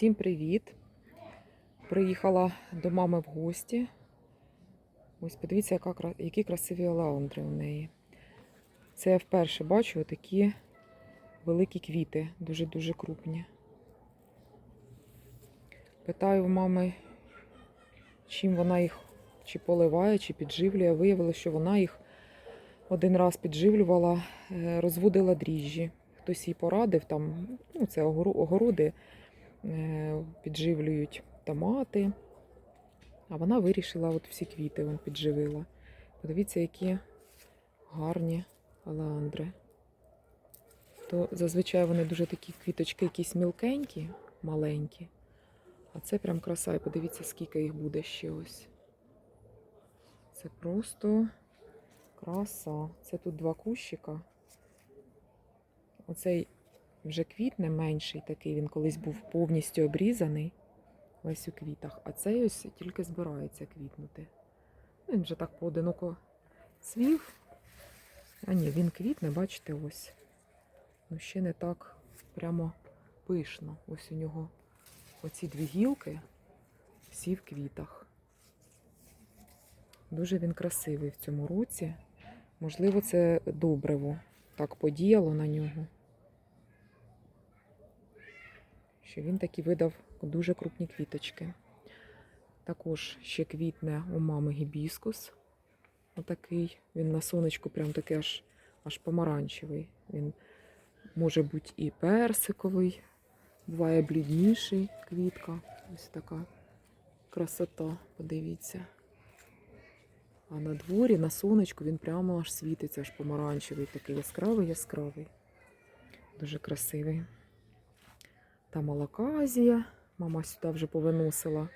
Всім привіт! Приїхала до мами в гості. Ось подивіться, яка, які красиві олеандри у неї. Це я вперше бачу такі великі квіти, дуже-дуже крупні. Питаю в мами, чим вона їх чи поливає, чи підживлює. Виявилося, що вона їх один раз підживлювала, е, розводила дріжджі. Хтось їй порадив, там, ну, це огороди підживлюють томати. А вона вирішила от всі квіти вон підживила. Подивіться, які гарні олеандри. То зазвичай вони дуже такі квіточки, якісь мілкенькі, маленькі. А це прям краса. І подивіться, скільки їх буде ще ось. Це просто краса. Це тут два кущика. Оцей вже квітне менший такий, він колись був повністю обрізаний. Весь у квітах. А цей ось тільки збирається квітнути. Він вже так поодиноко цвів. А ні, він квітне, бачите, ось. Ну ще не так прямо пишно. Ось у нього оці дві гілки всі в квітах. Дуже він красивий в цьому році. Можливо, це добриво так подіяло на нього. Що він таки видав дуже крупні квіточки. Також ще квітне у мами гібіскус. Отакий. Він на сонечку прям такий аж, аж помаранчевий. Він може бути і персиковий, буває блідніший квітка. Ось така красота, подивіться. А на дворі, на сонечку, він прямо аж світиться, аж помаранчевий, такий яскравий, яскравий. Дуже красивий. Там малаказія. Мама сюди вже повиносила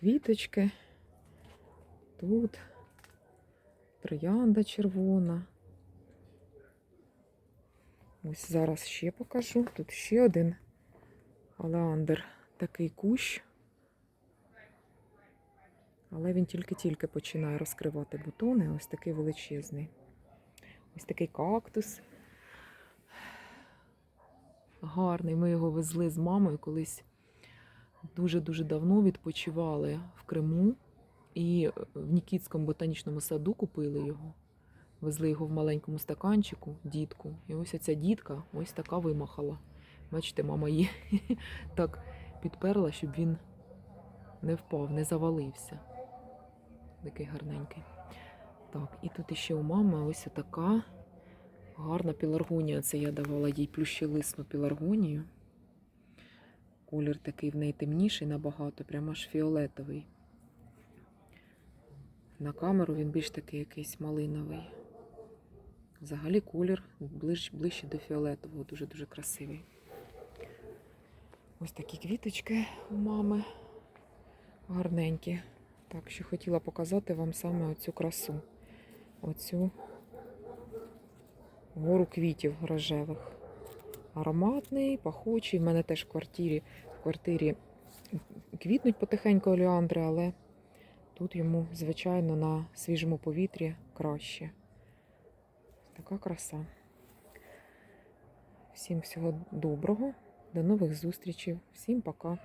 квіточки. Тут троянда червона. Ось зараз ще покажу. Тут ще один олеандр, такий кущ. Але він тільки-тільки починає розкривати бутони. Ось такий величезний. Ось такий кактус. Гарний. Ми його везли з мамою колись дуже-дуже давно відпочивали в Криму. І в Нікітському ботанічному саду купили його. Везли його в маленькому стаканчику, дітку. І ось ця дітка ось така вимахала. Бачите, мама її так підперла, щоб він не впав, не завалився. Такий гарненький. Так, і тут іще у мами ось така гарна піларгонія. Це я давала їй плющелисну піларгонію. Колір такий в неї темніший набагато, прямо аж фіолетовий. На камеру він більш такий якийсь малиновий. Взагалі колір ближ, ближче до фіолетового, дуже-дуже красивий. Ось такі квіточки у мами гарненькі. Так що хотіла показати вам саме оцю красу. Оцю гору квітів рожевих. Ароматний, пахучий. У мене теж в квартирі, в квартирі квітнуть потихеньку олеандри, але тут йому, звичайно, на свіжому повітрі краще. Така краса. Всім всього доброго, до нових зустрічей. Всім пока.